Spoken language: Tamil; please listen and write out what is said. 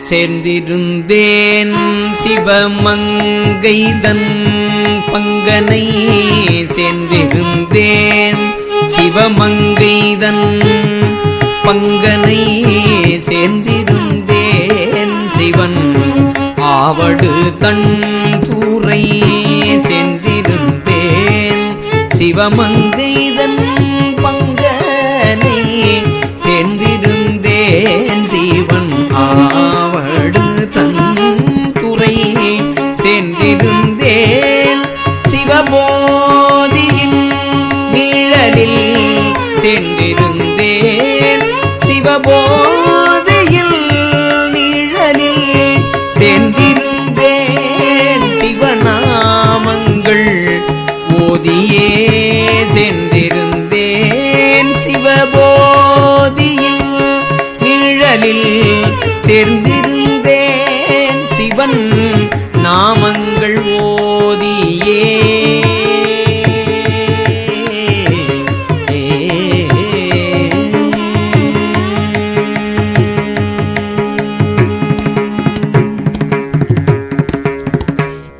சேர்ந்திருந்தேன் சிவமங்கைதன் பங்கனை சேர்ந்திருந்தேன் சிவமங்கைதன் பங்கனை சேர்ந்திருந்தேன் சிவன் ஆவடு தன் தூரை சேர்ந்திருந்தேன் சிவமங்கைதன் சிவபோதியின் நிழலில் சென்றிருந்தேன். சிவபோதியில் நிழலில் சென்றிருந்தேன். சிவநாமங்கள் ஓதியே சென்றிருந்தேன். சிவபோதியில் நிழலில் சேர்ந்திருந்தேன் சிவன் நாமங்கள்